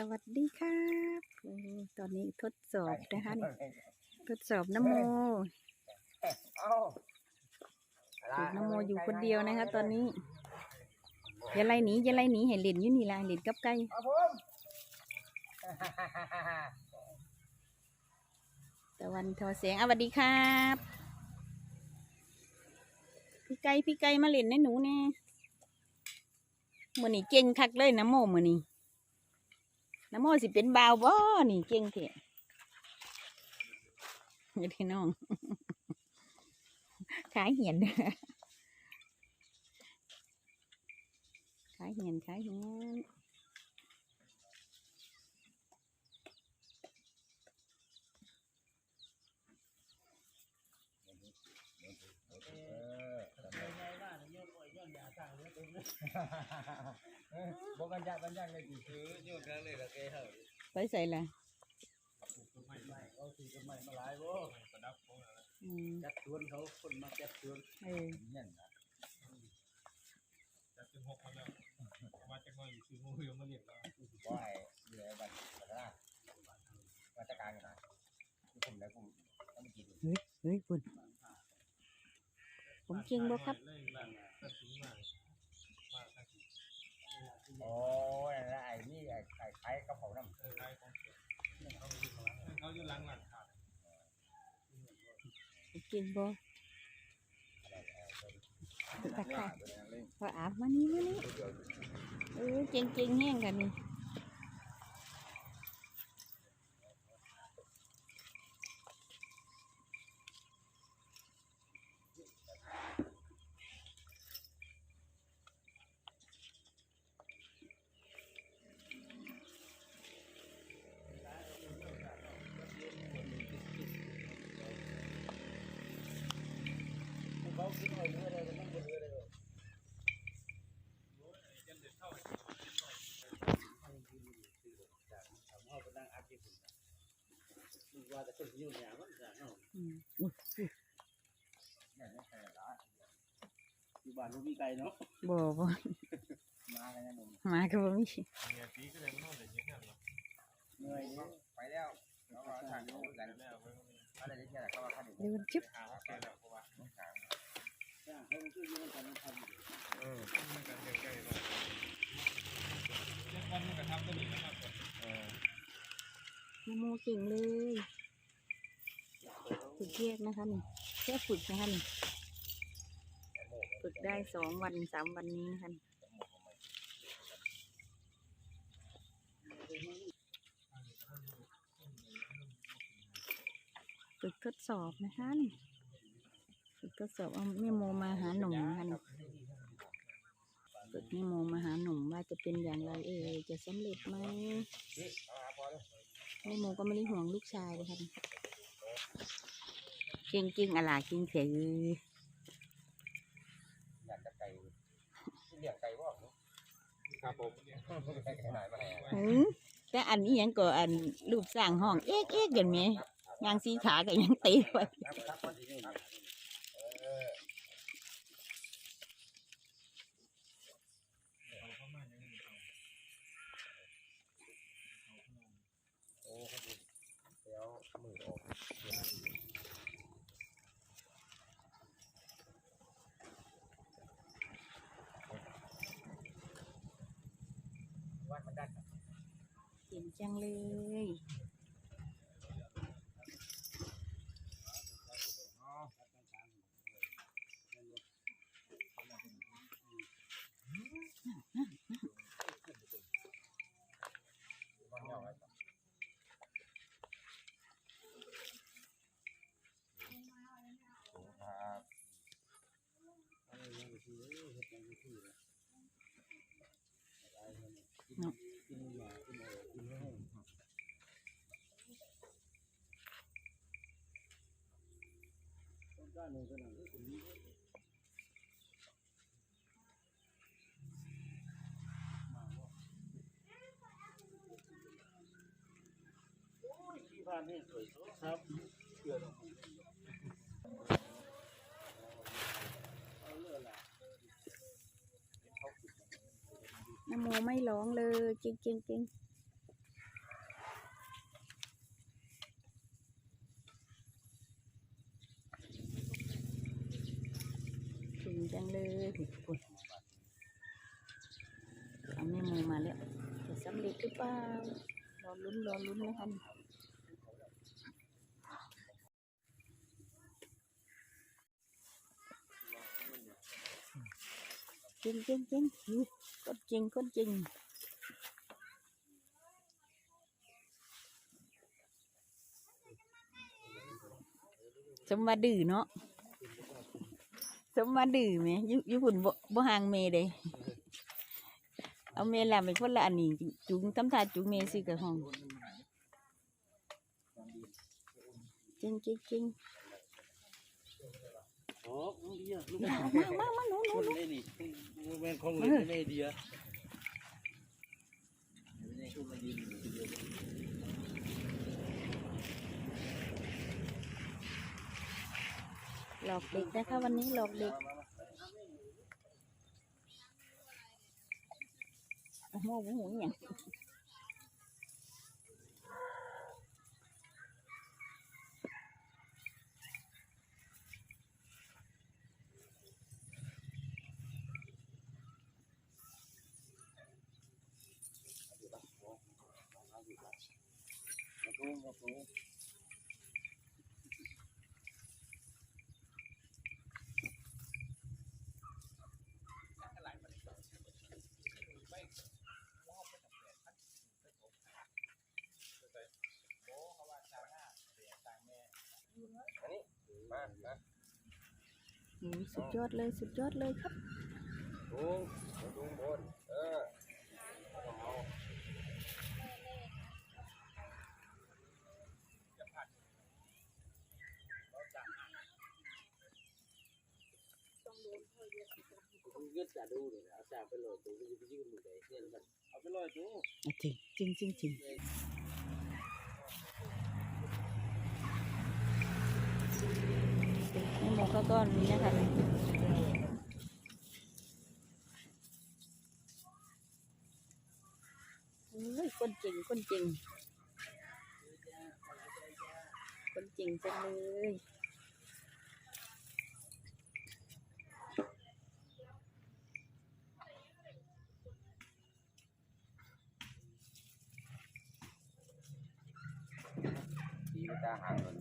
สวัสดีครับตอนนี้ทดสอบนะคะนี่ทดสอบน้ำโมเอ้าฝึกน้ำโมอยู่คนเดียวนะคะ ตอนนี้อย่าไล่หนีอย่าไล่หนีให้เล่นอยู่นี่ละให้เล่นกับไก่ตะวันทอแสงอะสวัสดีครับ พี่ไก่พี่ไก่มาเล่นในหนูแน่มือนี่เก่งคักเลยน้ำโมมือนี่ น้ำโมสิเป็นบาวบ่นี่เก่งเถอะอย่าที่น้องขายเหียนขายเหียนขายเหียน บ่กันยากกันยากเลยกี่คือโยนกันเลยละแกเฮ้ยไปใส่ละเอาสีกันใหม่มาหลายบ่ประดับของอืมจัดชวนเขาคนมาจัดชวนเออเนี่ยนะจากสิบหกมาแล้วมาจากน้อยอยู่ซื้อมือมาเรียนแล้วบ่ให้เหลือบัตรบัตรละราชการกันนะที่ผมแล้วผมต้องกินเฮ้ยคุณผมเก่งบ่ครับ เล่นหลังตัดสินมามาตัดสิน โอ้ยแล้วไอ้นี่ไอ้ไอ้ไข่กระเพราน้ำ เออใครของเสียเขาอยู่หลังเขาอยู่หลังหลังขาด ผมเก่งบ่อะไรเอาตึกตะไปไคร้เล่นเล่นพออาบมานี่มานี่เออเก่งเก่งแห้งกันนี่ อืมอุ๊ยเนี่ยไม่ใช่ละอยู่บ้านบ่มีไก่เนาะบ่บ่มากันยังหนุ่มมาก็บ่มีเนี่ยปีก็เลยไม่ต้องเลยยิ่งแค่หรอกเหนื่อยไปแล้วแล้วก็ทางเขากันแล้วไปอะไรที่เนี่ยเขาว่าเขาเดี๋ยวมันชิบหาว่าแกแล้วเพราะว่าจ้างเขาคืออยู่กันทำอยู่เออมันกันใกล้ๆเราเจ็ดวันมันก็ทำตัวนี้นะครับ เออน้ำโมเก่งเลยฝึกแยกนะคะนี่แค่ฝึกนะคะนี่ฝึกได้สองวันสามวันนี้นะคะนฝึกทดสอบนะคะนี่ฝึกทดสอบเอาแม่โมมาหาหนุ่มนะคะนี่ฝึกแม่โมมาหาหนุ่มว่าจะเป็นอย่างไรเออจะสำเร็จไหม แม่โมก็ไม่ได้ห่วงลูกชายเลยค่ะเก่งจริงอะไรจริงเสียอยากจะไก่เลี้ยงไก่บ่ครับผมไก่หน่อยมาแห่หืมแต่อันนี้ยังก็อันรูปสร้างห้องเอ๊กเอ๊กอย่างนี้ยางสีขาก็ยังเตะไว้ ครับครับคนที่นี่เออ เขาเข้ามาอย่างนี้เขา โอ้เขาดีเดี๋ยวมือออกวัดมันได้ เก่งจังเลย วันเดียวไว้ครับ กินหมากินเออกินให้ ต้นก้านหนึ่งขนาดนี้ถึงนี้มาบ่โอ้ยที่บ้านนี่สวยครับเชื่อต้องนโมไม่ร้องเลยเก่งเก่งเก่ง เลยคุณเอาแม่โมมาแล้วจะสำเร็จหรือเปล่ารอลุ้นรอลุ้นนะคะนี่จริงจริงจริงอุ๊ยก็จริงก็จริงสมมาดื้อเนาะ สมมาดื้อไหมอยุยุคุณบ่บ่ห่างเมเด้เอาเมละเป็นคนละอันนี้จุงตำตาจุงเมซื้อกับห้องจริงจริงจริงโอ้ลูกเดียลูกมามามามาหนูหนูคนหนูเล่นนี่แม่นของเล่นไม่เดียไม่ได้ขึ้นมายืนอยู่คนเดีย หลอกเด็กนะคะวันนี้หลอกเด็กโอ้โหโอ้โห อย่างอืมสุดยอดเลยสุดยอดเลยครับลุงลุงบน เออเอายืดจะดูเลยเอาจากไปโหลดดูจะไปยืดมือไหนเนี่ยมันเอาไปลอยดูอะจริงจริงจริงจริงนี่โม ก็ก้อนนี้นะคะเฮ้ยคนจริงคนจริง คนจริงจังเลยทีมันจะห่างกัน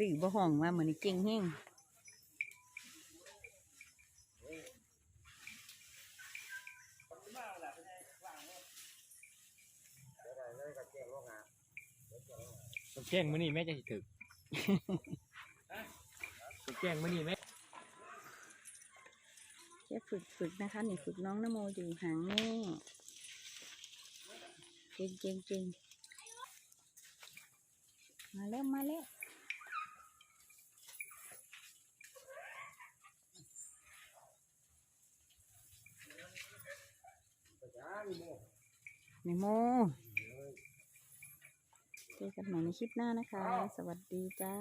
รือบ่ห้องว่าเหมือนเก่งแห้งเดี๋ยวได้เลยกับเจ้งโลกงานผมแจ้งมื้อนี้แม่จะสิถึกผมแจ้งมื้อนี้แม่แค่ฝึกฝึกนะคะนี่ฝึกน้องนโมอยู่ห่างแม่เก่งเก่งเก่งมาแล้วมาแล้ว จ้ามีโมแม่โมเจอกันใหม่ในคลิปหน้านะคะ สวัสดีจ้า